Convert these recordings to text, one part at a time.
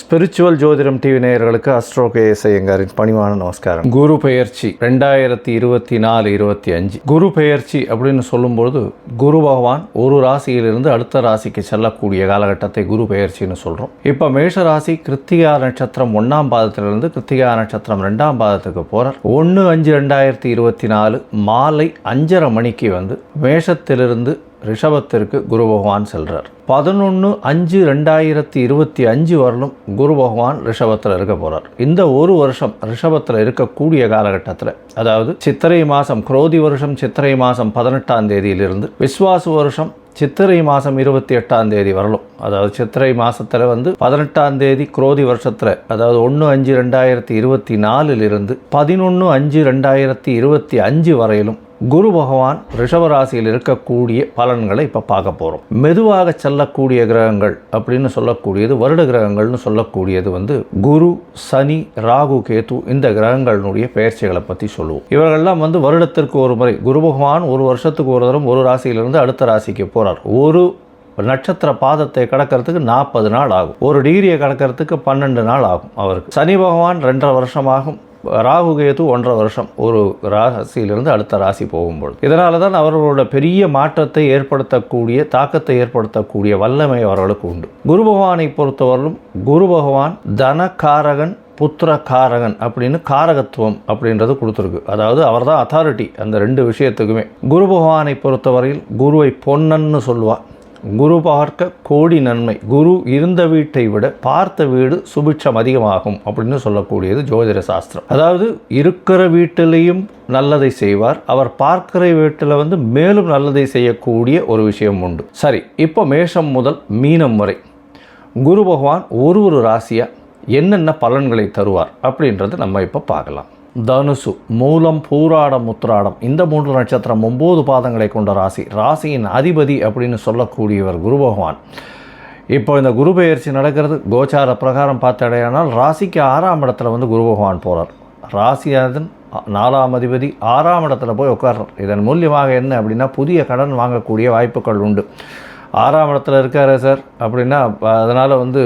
Spiritual ஜோதிடம் TV நேயர்களுக்கு astro KS ஐயங்காரின் பணிவான நமஸ்காரம். குரு பெயர்ச்சி ரெண்டாயிரத்தி இருபத்தி நாலு இருபத்தி அஞ்சு. குரு பெயர்ச்சி அப்படின்னு சொல்லும்போது குரு பகவான் ஒரு ராசியிலிருந்து அடுத்த ராசிக்கு செல்லக்கூடிய காலகட்டத்தை குரு பெயர்ச்சின்னு சொல்கிறோம் இப்போ மேஷ ராசி கிருத்திகா நட்சத்திரம் ஒன்றாம் பாதத்திலிருந்து கிருத்திகா நட்சத்திரம் ரெண்டாம் பாதத்துக்கு போகிறார் ஒன்று அஞ்சு ரெண்டாயிரத்தி இருபத்தி நாலு மாலை அஞ்சரை மணிக்கு வந்து மேஷத்திலிருந்து ரிஷபத்திற்கு குரு பகவான் செல்கிறார் பதினொன்று அஞ்சு ரெண்டாயிரத்தி இருபத்தி அஞ்சு வரலும் குரு பகவான் ரிஷபத்தில் இருக்க போகிறார் இந்த ஒரு வருஷம் ரிஷபத்தில் இருக்கக்கூடிய காலகட்டத்தில் அதாவது சித்திரை மாதம் குரோதி வருஷம் சித்திரை மாதம் பதினெட்டாம் தேதியிலிருந்து விஸ்வாசு வருஷம் சித்திரை மாதம் இருபத்தி எட்டாம் தேதி வரலும் அதாவது சித்திரை மாதத்தில் வந்து பதினெட்டாம் தேதி குரோதி வருஷத்தில் அதாவது ஒன்று அஞ்சு ரெண்டாயிரத்தி இருபத்தி நாலிலிருந்து பதினொன்று அஞ்சு ரெண்டாயிரத்தி இருபத்தி அஞ்சு வரையிலும் குரு பகவான் ரிஷபராசியில் இருக்கக்கூடிய பலன்களை இப்போ பார்க்க போகிறோம் மெதுவாக செல்லக்கூடிய கிரகங்கள் அப்படின்னு சொல்லக்கூடியது வருட கிரகங்கள்னு சொல்லக்கூடியது வந்து குரு சனி ராகு கேத்து இந்த கிரகங்களுடைய பெயர்ச்சிகளை பற்றி சொல்லுவோம். இவர்கள்லாம் வந்து வருடத்திற்கு ஒரு முறை குரு பகவான் ஒரு வருஷத்துக்கு ஒரு தரம் ஒரு ராசியிலிருந்து அடுத்த ராசிக்கு போகிறார் ஒரு நட்சத்திர பாதத்தை கடக்கிறதுக்கு நாற்பது நாள் ஆகும். ஒரு டிகிரியை கடக்கிறதுக்கு பன்னெண்டு நாள் ஆகும் அவருக்கு. சனி பகவான் ரெண்டரை வருஷமாகும். ராகு கேது ஒன்றரை வருஷம். ஒரு ராசியிலிருந்து அடுத்த ராசி போகும்போது இதனால தான் அவர்களோட பெரிய மாற்றத்தை ஏற்படுத்தக்கூடிய தாக்கத்தை ஏற்படுத்தக்கூடிய வல்லமை அவர்களுக்கு உண்டு. குரு பகவானை பொறுத்தவரையிலும் குரு பகவான் தனகாரகன் புத்திர காரகன் அப்படின்னு காரகத்துவம் அப்படின்றது கொடுத்துருக்கு. அதாவது அவர் தான் அத்தாரிட்டி அந்த ரெண்டு விஷயத்துக்குமே. குரு பகவானை பொறுத்தவரையில் குருவை பொன்னன்னு சொல்லுவாள் குரு பார்க்க கோடி நன்மை. குரு இருந்த வீட்டை விட பார்த்த வீடு சுபிட்சம் அதிகமாகும் அப்படின்னு சொல்லக்கூடியது ஜோதிட சாஸ்திரம். அதாவது இருக்கிற வீட்டிலையும் நல்லதை செய்வார். அவர் பார்க்கிற வீட்டில் வந்து மேலும் நல்லதை செய்யக்கூடிய ஒரு விஷயம் உண்டு. சரி இப்போ மேஷம் முதல் மீனம் வரை. குரு பகவான் ஒரு ஒரு ராசியாக என்னென்ன பலன்களை தருவார் அப்படின்றத நம்ம இப்போ பார்க்கலாம். தனுசு மூலம் பூராடம் முத்திராடம். இந்த மூன்று நட்சத்திரம் ஒம்பது பாதங்களை கொண்ட ராசி. ராசியின் அதிபதி அப்படின்னு சொல்லக்கூடியவர் குரு பகவான். இப்போ இந்த குரு பெயர்ச்சி நடக்கிறது. கோச்சார பிரகாரம் பார்த்தடையானால் ராசிக்கு ஆறாம் இடத்துல வந்து குரு பகவான் போகிறார் ராசியாதன் நாலாம் அதிபதி ஆறாம் இடத்துல போய் உட்கார்றார். இதன் மூலியமாக என்ன அப்படின்னா புதிய கடன் வாங்கக்கூடிய வாய்ப்புகள் உண்டு. ஆறாம் இடத்துல இருக்காரு சார் அப்படின்னா அதனால் வந்து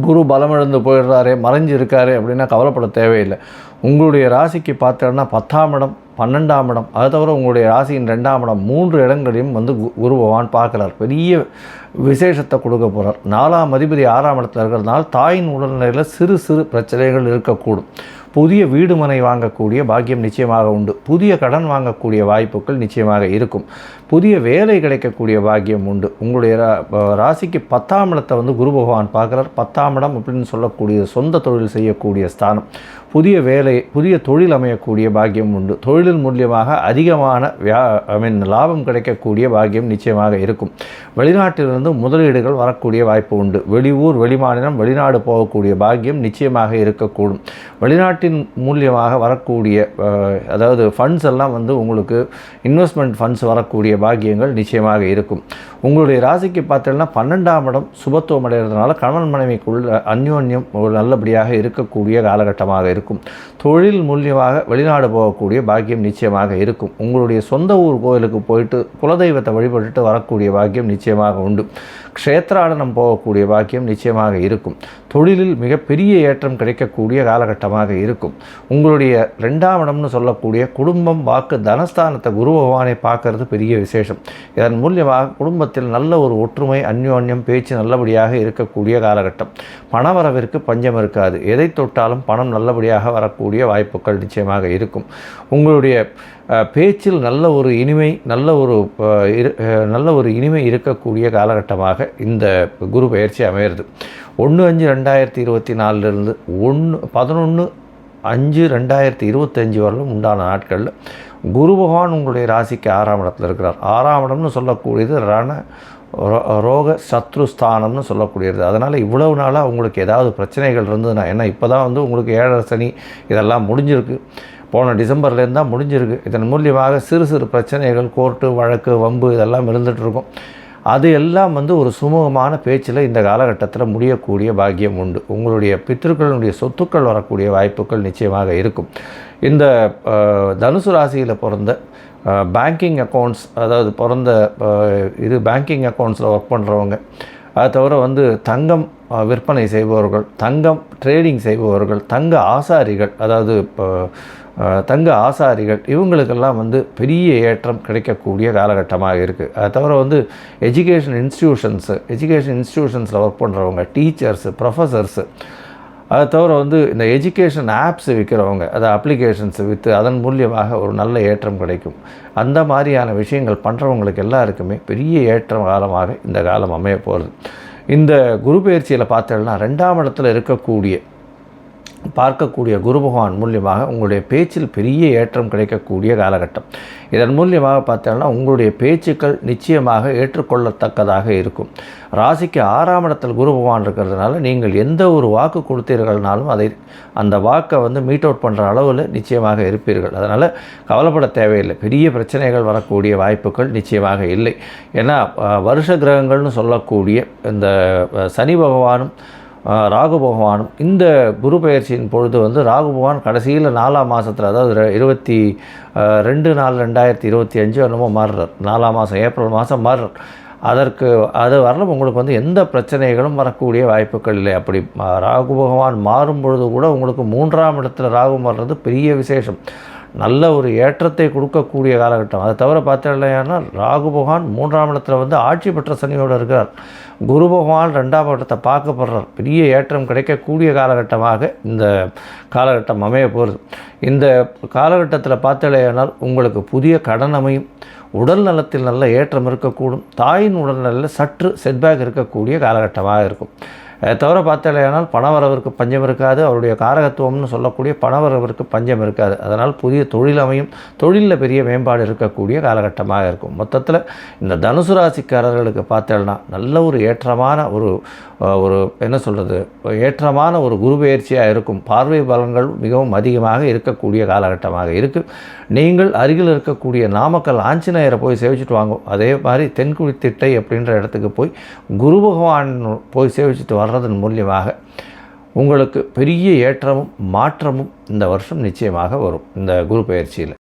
குரு பலமிழந்து போயிடுறாரு மறைஞ்சு இருக்காரு அப்படின்னா கவலைப்பட தேவையில்லை. உங்களுடைய ராசிக்கு பார்த்தோன்னா பத்தாம் இடம் பன்னெண்டாம் இடம் அது தவிர உங்களுடைய ராசியின் ரெண்டாம் இடம் மூன்று இடங்களையும் வந்து கு- குரு பகவான் பார்க்குறார். பெரிய விசேஷத்தை கொடுக்க போகிறார் நாலாம் அதிபதி ஆறாம் இடத்துல இருக்கிறதுனால தாயின் உடல்நிலையில் சிறு சிறு பிரச்சனைகள் இருக்கக்கூடும். புதிய வீடு மனை வாங்கக்கூடிய பாக்கியம் நிச்சயமாக உண்டு. புதிய கடன் வாங்கக்கூடிய வாய்ப்புகள் நிச்சயமாக இருக்கும். புதிய வேலை கிடைக்கக்கூடிய பாக்கியம் உண்டு. உங்களுடைய ரா- ராசிக்கு பத்தாம் இடத்தை வந்து குரு பகவான் பார்க்குறார். பத்தாம் இடம் அப்படின்னு சொல்லக்கூடிய சொந்த தொழில் செய்யக்கூடிய ஸ்தானம். புதிய வேலை புதிய தொழில் அமையக்கூடிய பாக்கியம் உண்டு. தொழிலின் மூலியமாக அதிகமான வியா ஐ மீன் லாபம் கிடைக்கக்கூடிய பாக்கியம் நிச்சயமாக இருக்கும். வெளிநாட்டிலிருந்து முதலீடுகள் வரக்கூடிய வாய்ப்பு உண்டு. வெளியூர் வெளிமாநிலம் வெளிநாடு போகக்கூடிய பாக்கியம் நிச்சயமாக இருக்கக்கூடும். வெளிநாட்டின் மூலியமாக வரக்கூடிய அதாவது ஃபண்ட்ஸ் எல்லாம் வந்து உங்களுக்கு இன்வெஸ்ட்மெண்ட் ஃபண்ட்ஸ் வரக்கூடிய பாக்கியங்கள் நிச்சயமாக இருக்கும். உங்களுடைய ராசிக்கு பார்த்தீங்கன்னா பன்னெண்டாம் இடம் சுபத்துவம் அடைகிறதுனால கணவன் மனைவிக்குள்ள அந்யோன்யம் ஒரு நல்லபடியாக இருக்கக்கூடிய காலகட்டமாக இருக்கும். தொழில் மூலியமாக வெளிநாடு போகக்கூடிய பாக்கியம் நிச்சயமாக இருக்கும். உங்களுடைய சொந்த ஊர் கோயிலுக்கு போயிட்டு குலதெய்வத்தை வழிபட்டுட்டு வரக்கூடிய பாக்கியம் நிச்சயமாக உண்டு. க்ஷேத்ராடனம் போகக்கூடிய பாக்கியம் நிச்சயமாக இருக்கும். தொழிலில் மிகப்பெரிய ஏற்றம் கிடைக்கக்கூடிய காலகட்டமாக இருக்கும். இருக்கும். உங்களுடைய ரெண்டாம் இடம்னு சொல்லக்கூடிய குடும்பம் வாக்கு தனஸ்தானத்தை குரு பகவானை பார்க்கறது பெரிய விசேஷம். இதன் மூலியமாக குடும்பத்தில் நல்ல ஒரு ஒற்றுமை அந்யோன்யம் பேச்சு நல்லபடியாக இருக்கக்கூடிய காலகட்டம். பணவரவிற்கு பஞ்சம் இருக்காது. எதை தொட்டாலும் பணம் நல்லபடியாக வரக்கூடிய வாய்ப்புகள் நிச்சயமாக இருக்கும். உங்களுடைய பேச்சில் நல்ல ஒரு இனிமை நல்ல ஒரு இரு- நல்ல ஒரு இனிமை இருக்கக்கூடிய காலகட்டமாக இந்த குரு பயிற்சி அமையிறது ஒன்று அஞ்சு ரெண்டாயிரத்தி இருபத்தி நாலுலேருந்து ஒன்று பதினொன்று அஞ்சு ரெண்டாயிரத்தி இருபத்தஞ்சி வரலும் உண்டான நாட்களில் குரு பகவான் உங்களுடைய ராசிக்கு ஆறாம் இடத்துல இருக்கிறார். ஆறாம் இடம்னு சொல்லக்கூடியது ரண ரோ- ரோக சத்ருஸ்தானம்னு சொல்லக்கூடியது. அதனால் இவ்வளவு நாளாக உங்களுக்கு ஏதாவது பிரச்சனைகள் இருந்ததுன்னா ஏன்னா இப்போ தான் வந்து உங்களுக்கு ஏழரை சனி இதெல்லாம் முடிஞ்சிருக்கு. போன டிசம்பர்லேருந்து தான் முடிஞ்சிருக்கு. இதன் மூலியமாக சிறு சிறு பிரச்சனைகள் கோர்ட்டு வழக்கு வம்பு இதெல்லாம் இருந்துகிட்ருக்கும் இருக்கும். அது எல்லாம் வந்து ஒரு சுமூகமான பேச்சில் இந்த காலகட்டத்தில் முடியக்கூடிய பாக்கியம் உண்டு. உங்களுடைய பித்திருக்களுடைய சொத்துக்கள் வரக்கூடிய வாய்ப்புகள் நிச்சயமாக இருக்கும். இந்த தனுசு ராசியில் பிறந்த பேங்கிங் அக்கௌண்ட்ஸ் அதாவது பிறந்த இது பேங்கிங் அக்கௌண்ட்ஸில் ஒர்க் பண்ணுறவங்க அது தவிர வந்து தங்கம் விற்பனை செய்பவர்கள் தங்கம் ட்ரேடிங் செய்பவர்கள் தங்க ஆசாரிகள் அதாவது இப்போ தங்க ஆசாரிகள் இவங்களுக்கெல்லாம் வந்து பெரிய ஏற்றம் கிடைக்கக்கூடிய காலகட்டமாக இருக்குது அது தவிர வந்து எஜுகேஷன் இன்ஸ்டியூஷன்ஸு எஜுகேஷன் இன்ஸ்டியூஷன்ஸில் ஒர்க் பண்ணுறவங்க டீச்சர்ஸு ப்ரொஃபஸர்ஸு அதை தவிர வந்து இந்த எஜுகேஷன் ஆப்ஸ் விற்கிறவங்க அதை அப்ளிகேஷன்ஸ் விற்று அதன் மூலியமாக ஒரு நல்ல ஏற்றம் கிடைக்கும். அந்த மாதிரியான விஷயங்கள் பண்ணுறவங்களுக்கு எல்லாருக்குமே பெரிய ஏற்றம் காலமாக இந்த காலம் அமைய போகிறது இந்த குரு பயிற்சியில் பார்த்தோம்னா ரெண்டாம் இடத்துல இருக்கக்கூடிய பார்க்கக்கூடிய குரு பகவான் மூலியமாக உங்களுடைய பேச்சில் பெரிய ஏற்றம் கிடைக்கக்கூடிய காலகட்டம். இதன் மூலியமாக பார்த்தோம்னா உங்களுடைய பேச்சுக்கள் நிச்சயமாக ஏற்றுக்கொள்ளத்தக்கதாக இருக்கும். ராசிக்கு ஆறாம் இடத்தில் குரு பகவான் இருக்கிறதுனால நீங்கள் எந்த ஒரு வாக்கு கொடுத்தீர்கள்னாலும் அதை அந்த வாக்கை வந்து மீட் அவுட் பண்ணுற அளவில் நிச்சயமாக இருப்பீர்கள். அதனால் கவலைப்பட தேவையில்லை. பெரிய பிரச்சனைகள் வரக்கூடிய வாய்ப்புகள் நிச்சயமாக இல்லை. ஏன்னா வருஷ கிரகங்கள்னு சொல்லக்கூடிய இந்த சனி பகவானும் ராகு பகவானும் இந்த குரு பயிற்சியின் பொழுது வந்து ராகு பகவான் கடைசியில் நாலாம் மாதத்தில் அதாவது இருபத்தி ரெண்டு நாலு ரெண்டாயிரத்தி இருபத்தி அஞ்சு என்னமோ மாறுறார். நாலாம் மாதம் ஏப்ரல் மாதம் மாறுறார். அதற்கு அது வரலும் உங்களுக்கு வந்து எந்த பிரச்சனைகளும் வரக்கூடிய வாய்ப்புகள் இல்லை. அப்படி ராகு பகவான் மாறும் பொழுது கூட உங்களுக்கு மூன்றாம் இடத்துல ராகு மாறுறது பெரிய விசேஷம். நல்ல ஒரு ஏற்றத்தை கொடுக்கக்கூடிய காலகட்டம். அதை தவிர பார்த்தீங்கன்னா ராகு பகவான் மூன்றாம் இடத்துல வந்து ஆட்சி பெற்ற சனியோடு இருக்கிறார். குரு பகவான் ரெண்டாம் இடத்தை பார்க்கப்படுறார் பெரிய ஏற்றம் கிடைக்கக்கூடிய காலகட்டமாக இந்த காலகட்டம் அமைய போகிறது. இந்த காலகட்டத்தில் பார்த்தலையானால் உங்களுக்கு புதிய கடன் அமையும். உடல் நலத்தில் நல்ல ஏற்றம் இருக்கக்கூடும். தாயின் உடல்நலில் சற்று செட்பேக் இருக்கக்கூடிய காலகட்டமாக இருக்கும். தவிர பார்த்தாலேயானால் பணவரவிற்கு பஞ்சம் இருக்காது. அவருடைய காரகத்துவம்னு சொல்லக்கூடிய பணவரவிற்கு பஞ்சம் இருக்காது. அதனால் புதிய தொழில் அமையும். தொழிலில் பெரிய மேம்பாடு இருக்கக்கூடிய காலகட்டமாக இருக்கும். மொத்தத்தில் இந்த தனுசு ராசிக்காரர்களுக்கு பார்த்தேன்னா நல்ல ஒரு ஏற்றமான ஒரு ஒரு என்ன சொல்கிறது ஏற்றமான ஒரு குரு பயிற்சியாக இருக்கும். பார்வை பலன்கள் மிகவும் அதிகமாக இருக்கக்கூடிய காலகட்டமாக இருக்குது நீங்கள் அருகில் இருக்கக்கூடிய நாமக்கல் ஆஞ்சநேயரை போய் சேவிச்சுட்டு வாங்கும் அதே மாதிரி தென்குழி திட்டை அப்படின்ற இடத்துக்கு போய் குரு பகவான் போய் சேவிச்சுட்டு வர்றதன் மூலியமாக உங்களுக்கு பெரிய ஏற்றமும் மாற்றமும் இந்த வருஷம் நிச்சயமாக வரும். இந்த குரு பயிற்சியில்.